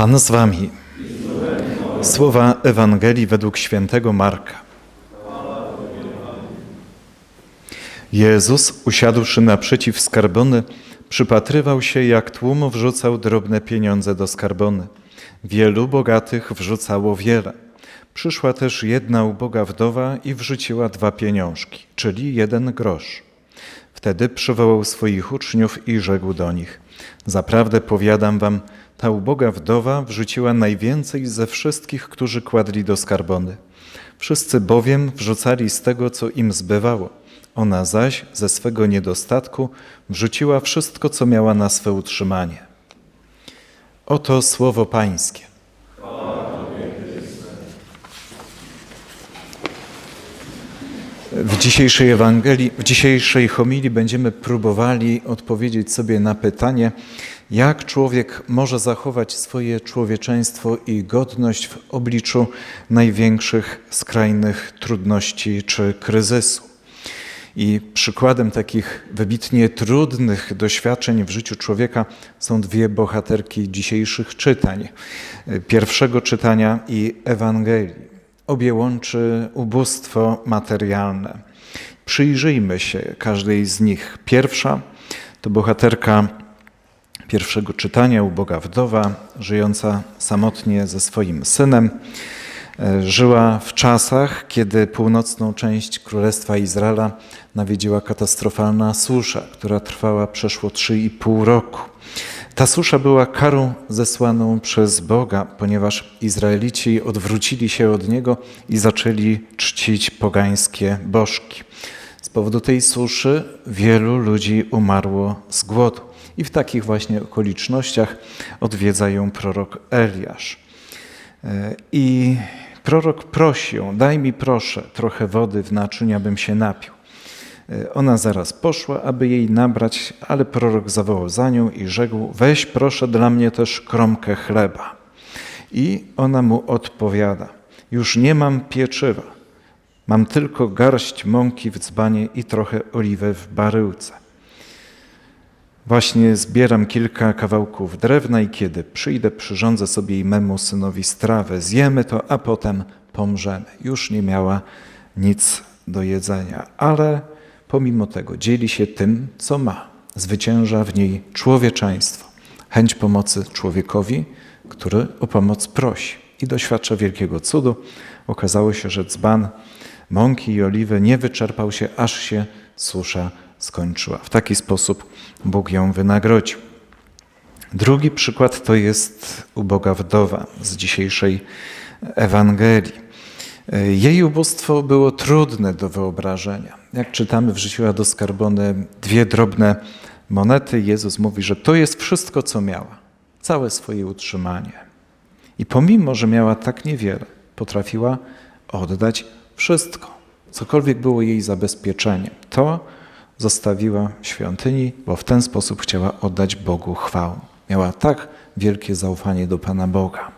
Pan z wami. Słowa Ewangelii według świętego Marka. Jezus, usiadłszy naprzeciw skarbony, przypatrywał się, jak tłum wrzucał drobne pieniądze do skarbony. Wielu bogatych wrzucało wiele. Przyszła też jedna uboga wdowa i wrzuciła dwa pieniążki, czyli jeden grosz. Wtedy przywołał swoich uczniów i rzekł do nich: Zaprawdę powiadam wam, ta uboga wdowa wrzuciła najwięcej ze wszystkich, którzy kładli do skarbony. Wszyscy bowiem wrzucali z tego, co im zbywało. Ona zaś ze swego niedostatku wrzuciła wszystko, co miała na swe utrzymanie. Oto słowo Pańskie. W dzisiejszej Ewangelii, w dzisiejszej homilii będziemy próbowali odpowiedzieć sobie na pytanie, jak człowiek może zachować swoje człowieczeństwo i godność w obliczu największych skrajnych trudności czy kryzysu. I przykładem takich wybitnie trudnych doświadczeń w życiu człowieka są dwie bohaterki dzisiejszych czytań. Pierwszego czytania i Ewangelii. Obie łączy ubóstwo materialne. Przyjrzyjmy się każdej z nich. Pierwsza to bohaterka pierwszego czytania, uboga wdowa, żyjąca samotnie ze swoim synem. Żyła w czasach, kiedy północną część Królestwa Izraela nawiedziła katastrofalna susza, która trwała przeszło 3,5 roku. Ta susza była karą zesłaną przez Boga, ponieważ Izraelici odwrócili się od Niego i zaczęli czcić pogańskie bożki. Z powodu tej suszy wielu ludzi umarło z głodu. I w takich właśnie okolicznościach odwiedza ją prorok Eliasz. I prorok prosi ją, daj mi proszę trochę wody w naczyń, abym się napił. Ona zaraz poszła, aby jej nabrać, ale prorok zawołał za nią i rzekł: Weź proszę dla mnie też kromkę chleba. I ona mu odpowiada: Już nie mam pieczywa, mam tylko garść mąki w dzbanie i trochę oliwy w baryłce. Właśnie zbieram kilka kawałków drewna i kiedy przyjdę, przyrządzę sobie i memu synowi strawę. Zjemy to, a potem pomrzemy. Już nie miała nic do jedzenia, ale pomimo tego dzieli się tym, co ma. Zwycięża w niej człowieczeństwo, chęć pomocy człowiekowi, który o pomoc prosi i doświadcza wielkiego cudu. Okazało się, że dzban mąki i oliwy nie wyczerpał się, aż się susza skończyła. W taki sposób Bóg ją wynagrodził. Drugi przykład to jest uboga wdowa z dzisiejszej Ewangelii. Jej ubóstwo było trudne do wyobrażenia. Jak czytamy, wrzuciła do skarbony dwie drobne monety. Jezus mówi, że to jest wszystko, co miała, całe swoje utrzymanie. I pomimo, że miała tak niewiele, potrafiła oddać wszystko, cokolwiek było jej zabezpieczeniem. To zostawiła świątyni, bo w ten sposób chciała oddać Bogu chwałę. Miała tak wielkie zaufanie do Pana Boga.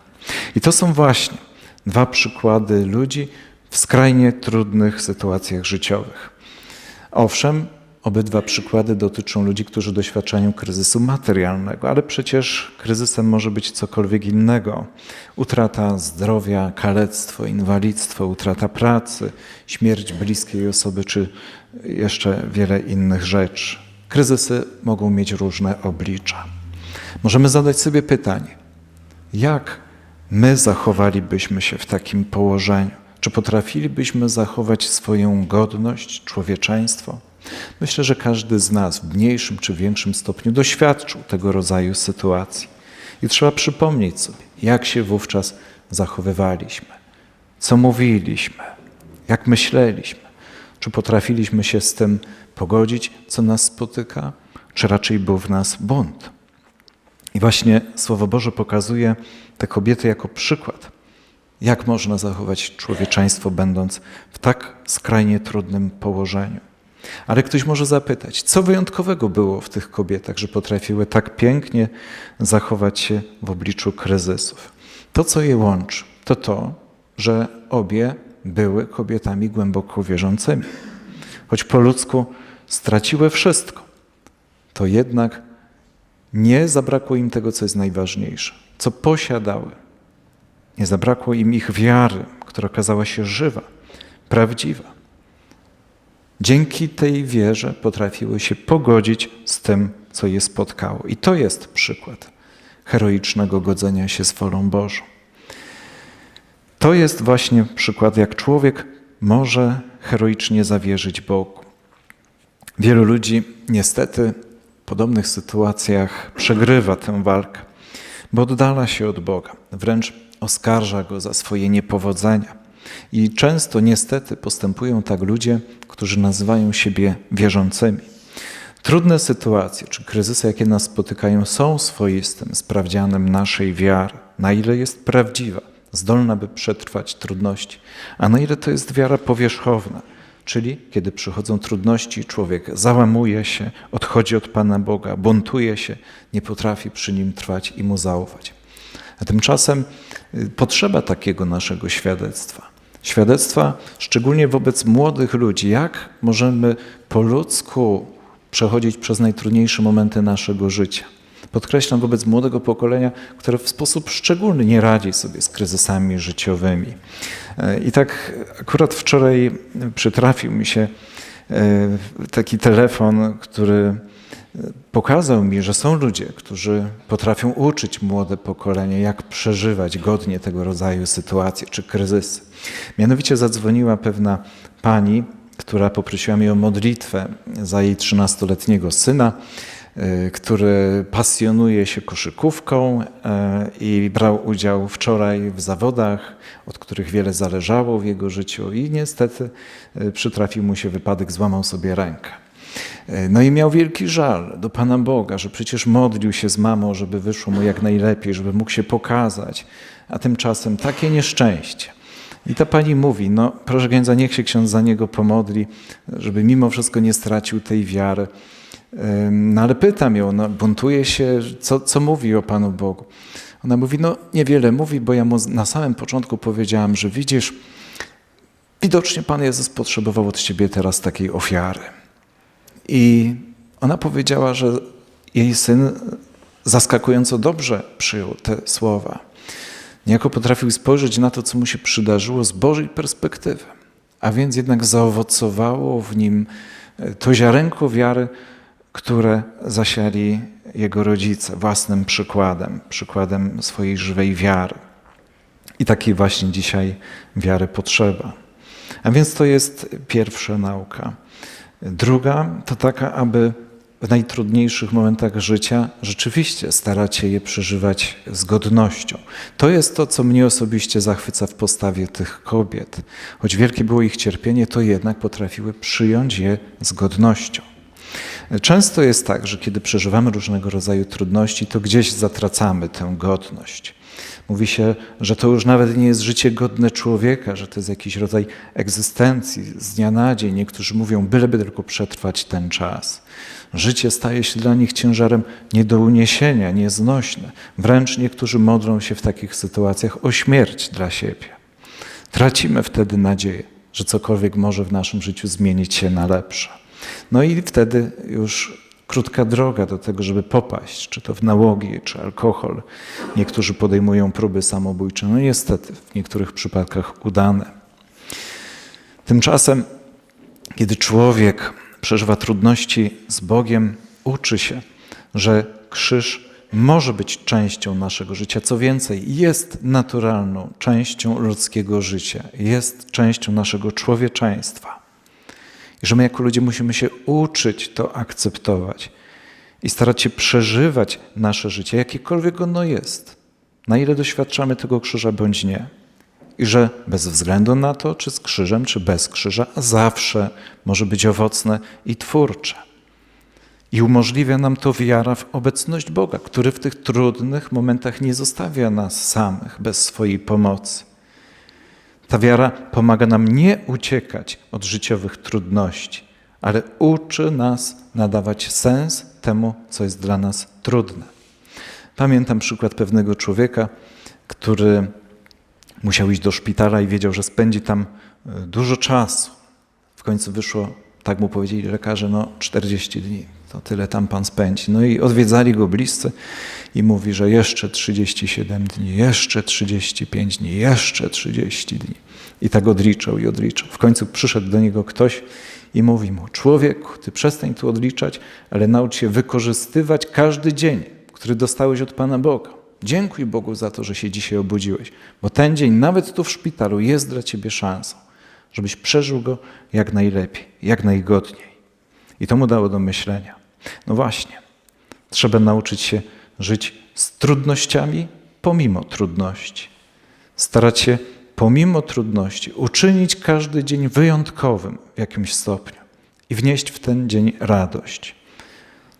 I to są właśnie dwa przykłady ludzi w skrajnie trudnych sytuacjach życiowych. Owszem, obydwa przykłady dotyczą ludzi, którzy doświadczają kryzysu materialnego, ale przecież kryzysem może być cokolwiek innego. Utrata zdrowia, kalectwo, inwalidztwo, utrata pracy, śmierć bliskiej osoby, czy jeszcze wiele innych rzeczy. Kryzysy mogą mieć różne oblicza. Możemy zadać sobie pytanie, jak my zachowalibyśmy się w takim położeniu? Czy potrafilibyśmy zachować swoją godność, człowieczeństwo? Myślę, że każdy z nas w mniejszym czy większym stopniu doświadczył tego rodzaju sytuacji. I trzeba przypomnieć sobie, jak się wówczas zachowywaliśmy, co mówiliśmy, jak myśleliśmy. Czy potrafiliśmy się z tym pogodzić, co nas spotyka, czy raczej był w nas bunt? I właśnie Słowo Boże pokazuje te kobiety jako przykład, jak można zachować człowieczeństwo, będąc w tak skrajnie trudnym położeniu. Ale ktoś może zapytać, co wyjątkowego było w tych kobietach, że potrafiły tak pięknie zachować się w obliczu kryzysów. To, co je łączy, to to, że obie były kobietami głęboko wierzącymi. Choć po ludzku straciły wszystko, to jednak nie zabrakło im tego, co jest najważniejsze. co posiadały. Nie zabrakło im ich wiary, która okazała się żywa, prawdziwa. Dzięki tej wierze potrafiły się pogodzić z tym, co je spotkało. I to jest przykład heroicznego godzenia się z wolą Bożą. To jest właśnie przykład, jak człowiek może heroicznie zawierzyć Bogu. Wielu ludzi niestety w podobnych sytuacjach przegrywa tę walkę, bo oddala się od Boga, wręcz oskarża go za swoje niepowodzenia. I często niestety postępują tak ludzie, którzy nazywają siebie wierzącymi. Trudne sytuacje czy kryzysy, jakie nas spotykają, są swoistym sprawdzianem naszej wiary, na ile jest prawdziwa, zdolna, by przetrwać trudności, a na ile to jest wiara powierzchowna, czyli kiedy przychodzą trudności, człowiek załamuje się, odchodzi od Pana Boga, buntuje się, nie potrafi przy nim trwać i mu zaufać. A tymczasem y, potrzeba takiego naszego świadectwa. Świadectwa szczególnie wobec młodych ludzi, jak możemy po ludzku przechodzić przez najtrudniejsze momenty naszego życia. Podkreślam wobec młodego pokolenia, które w sposób szczególny nie radzi sobie z kryzysami życiowymi. I tak akurat wczoraj przytrafił mi się e, taki telefon, który pokazał mi, że są ludzie, którzy potrafią uczyć młode pokolenie, jak przeżywać godnie tego rodzaju sytuacje czy kryzysy. Mianowicie zadzwoniła pewna pani, która poprosiła mnie o modlitwę za jej 13-letniego syna, y, który pasjonuje się koszykówką y, i brał udział wczoraj w zawodach, od których wiele zależało w jego życiu i niestety y, przytrafił mu się wypadek, złamał sobie rękę. No i miał wielki żal do Pana Boga, że przecież modlił się z mamą, żeby wyszło mu jak najlepiej, żeby mógł się pokazać, a tymczasem takie nieszczęście. I ta pani mówi, no proszę księdza, niech się ksiądz za niego pomodli, żeby mimo wszystko nie stracił tej wiary. No ale pytam ją, no, buntuje się, co, co mówi o Panu Bogu? Ona mówi, no niewiele mówi, bo ja mu na samym początku powiedziałam, że widzisz, widocznie Pan Jezus potrzebował od ciebie teraz takiej ofiary. I ona powiedziała, że jej syn zaskakująco dobrze przyjął te słowa. Niejako potrafił spojrzeć na to, co mu się przydarzyło z Bożej perspektywy. A więc jednak zaowocowało w nim e, to ziarenko wiary, które zasiali jego rodzice własnym przykładem, przykładem swojej żywej wiary. I takiej właśnie dzisiaj wiary potrzeba. A więc to jest pierwsza nauka. Druga to taka, aby w najtrudniejszych momentach życia rzeczywiście starać się je przeżywać z godnością. To jest to, co mnie osobiście zachwyca w postawie tych kobiet. Choć wielkie było ich cierpienie, to jednak potrafiły przyjąć je z godnością. Często jest tak, że kiedy przeżywamy różnego rodzaju trudności, to gdzieś zatracamy tę godność. Mówi się, że to już nawet nie jest życie godne człowieka, że to jest jakiś rodzaj egzystencji z dnia na dzień. Niektórzy mówią, byleby tylko przetrwać ten czas. Życie staje się dla nich ciężarem nie do uniesienia, nieznośne. Wręcz niektórzy modlą się w takich sytuacjach o śmierć dla siebie. Tracimy wtedy nadzieję, że cokolwiek może w naszym życiu zmienić się na lepsze. No i wtedy już krótka droga do tego, żeby popaść, czy to w nałogi, czy alkohol. Niektórzy podejmują próby samobójcze, no niestety w niektórych przypadkach udane. Tymczasem, kiedy człowiek przeżywa trudności z Bogiem, uczy się, że krzyż może być częścią naszego życia. Co więcej, jest naturalną częścią ludzkiego życia, jest częścią naszego człowieczeństwa. I że my jako ludzie musimy się uczyć to akceptować i starać się przeżywać nasze życie, jakiekolwiek ono jest. Na ile doświadczamy tego krzyża bądź nie. I że bez względu na to, czy z krzyżem, czy bez krzyża, zawsze może być owocne i twórcze. I umożliwia nam to wiara w obecność Boga, który w tych trudnych momentach nie zostawia nas samych bez swojej pomocy. Ta wiara pomaga nam nie uciekać od życiowych trudności, ale uczy nas nadawać sens temu, co jest dla nas trudne. Pamiętam przykład pewnego człowieka, który musiał iść do szpitala i wiedział, że spędzi tam e, dużo czasu. W końcu wyszło tak mu powiedzieli lekarze, no 40 dni, to tyle tam pan spędzi. No i odwiedzali go bliscy i mówi, że jeszcze 37 dni, jeszcze 35 dni, jeszcze 30 dni. I tak odliczał i odliczał. W końcu przyszedł do niego ktoś i mówi mu, człowieku, ty przestań tu odliczać, ale naucz się wykorzystywać każdy dzień, który dostałeś od Pana Boga. Dziękuj Bogu za to, że się dzisiaj obudziłeś, bo ten dzień, nawet tu w szpitalu, jest dla ciebie szansą, żebyś przeżył go jak najlepiej, jak najgodniej. I to mu dało do myślenia. No właśnie, trzeba nauczyć się żyć z trudnościami pomimo trudności. Starać się pomimo trudności uczynić każdy dzień wyjątkowym w jakimś stopniu i wnieść w ten dzień radość.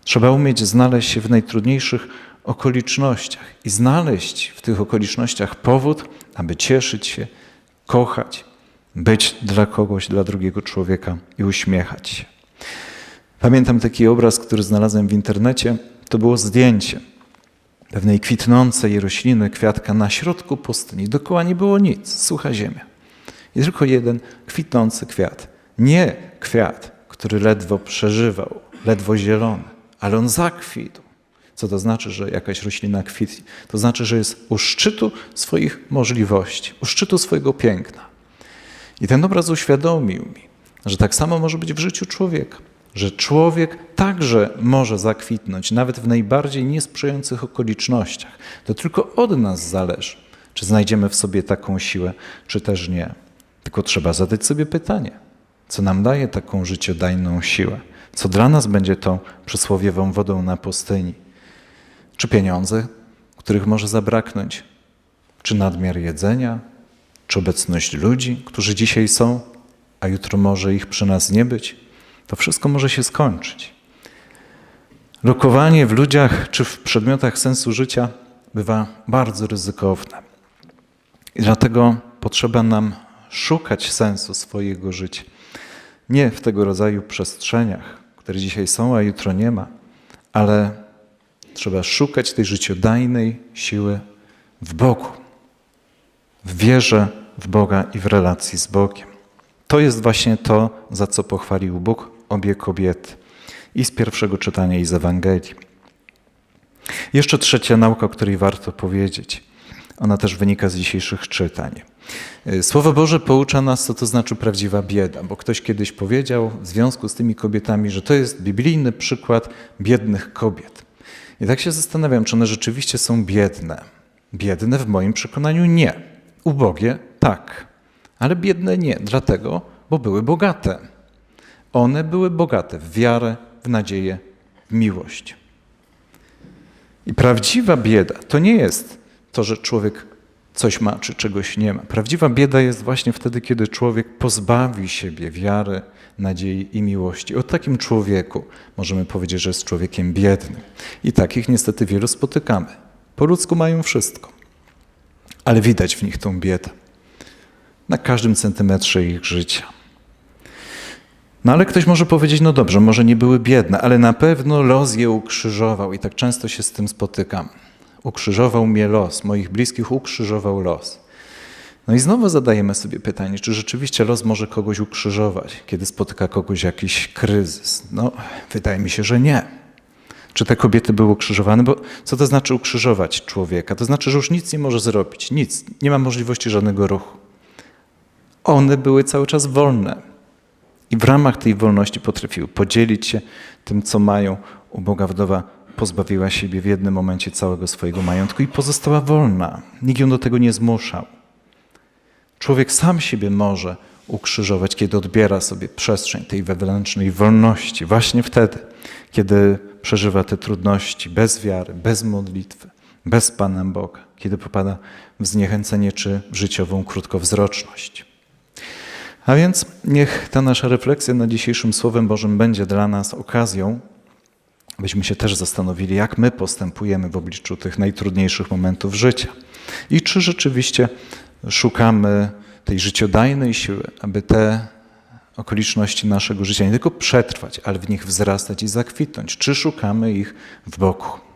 Trzeba umieć znaleźć się w najtrudniejszych okolicznościach i znaleźć w tych okolicznościach powód, aby cieszyć się, kochać, być dla kogoś, dla drugiego człowieka i uśmiechać się. Pamiętam taki obraz, który znalazłem w internecie. To było zdjęcie pewnej kwitnącej rośliny, kwiatka na środku pustyni. Dokoła nie było nic, sucha ziemia. I tylko jeden kwitnący kwiat. Nie kwiat, który ledwo przeżywał, ledwo zielony, ale on zakwitł. Co to znaczy, że jakaś roślina kwitnie? To znaczy, że jest u szczytu swoich możliwości, u szczytu swojego piękna. I ten obraz uświadomił mi, że tak samo może być w życiu człowieka że człowiek także może zakwitnąć, nawet w najbardziej niesprzyjających okolicznościach. To tylko od nas zależy, czy znajdziemy w sobie taką siłę, czy też nie. Tylko trzeba zadać sobie pytanie, co nam daje taką życiodajną siłę? Co dla nas będzie tą przysłowiową wodą na pustyni? Czy pieniądze, których może zabraknąć? Czy nadmiar jedzenia? Czy obecność ludzi, którzy dzisiaj są, a jutro może ich przy nas nie być? To wszystko może się skończyć. Lokowanie w ludziach czy w przedmiotach sensu życia bywa bardzo ryzykowne. I dlatego potrzeba nam szukać sensu swojego życia. Nie w tego rodzaju przestrzeniach, które dzisiaj są, a jutro nie ma, ale trzeba szukać tej życiodajnej siły w Bogu, w wierze w Boga i w relacji z Bogiem. To jest właśnie to, za co pochwalił Bóg obie kobiety. I z pierwszego czytania, i z Ewangelii. Jeszcze trzecia nauka, o której warto powiedzieć. Ona też wynika z dzisiejszych czytań. Słowo Boże poucza nas, co to znaczy prawdziwa bieda, bo ktoś kiedyś powiedział w związku z tymi kobietami, że to jest biblijny przykład biednych kobiet. I tak się zastanawiam, czy one rzeczywiście są biedne. Biedne w moim przekonaniu nie. Ubogie tak, ale biedne nie, dlatego, bo były bogate. One były bogate w wiarę, w nadzieję, w miłość. I prawdziwa bieda to nie jest to, że człowiek coś ma czy czegoś nie ma. Prawdziwa bieda jest właśnie wtedy, kiedy człowiek pozbawi siebie wiary, nadziei i miłości. O takim człowieku możemy powiedzieć, że jest człowiekiem biednym. I takich niestety wielu spotykamy. Po ludzku mają wszystko, ale widać w nich tą biedę. Na każdym centymetrze ich życia. No ale ktoś może powiedzieć, no dobrze, może nie były biedne, ale na pewno los je ukrzyżował i tak często się z tym spotykam. Ukrzyżował mnie los, moich bliskich ukrzyżował los. No i znowu zadajemy sobie pytanie, czy rzeczywiście los może kogoś ukrzyżować, kiedy spotyka kogoś jakiś kryzys? No, wydaje mi się, że nie. Czy te kobiety były ukrzyżowane? Bo co to znaczy ukrzyżować człowieka? To znaczy, że już nic nie może zrobić, nic, nie ma możliwości żadnego ruchu. One były cały czas wolne. I w ramach tej wolności potrafiły podzielić się tym, co mają. Uboga wdowa pozbawiła siebie w jednym momencie całego swojego majątku i pozostała wolna. Nikt ją do tego nie zmuszał. Człowiek sam siebie może ukrzyżować, kiedy odbiera sobie przestrzeń tej wewnętrznej wolności, właśnie wtedy, kiedy przeżywa te trudności bez wiary, bez modlitwy, bez Pana Boga, kiedy popada w zniechęcenie czy życiową krótkowzroczność. A więc niech ta nasza refleksja nad dzisiejszym Słowem Bożym będzie dla nas okazją, byśmy się też zastanowili, jak my postępujemy w obliczu tych najtrudniejszych momentów życia. I czy rzeczywiście szukamy tej życiodajnej siły, aby te okoliczności naszego życia nie tylko przetrwać, ale w nich wzrastać i zakwitnąć. Czy szukamy ich w Bogu.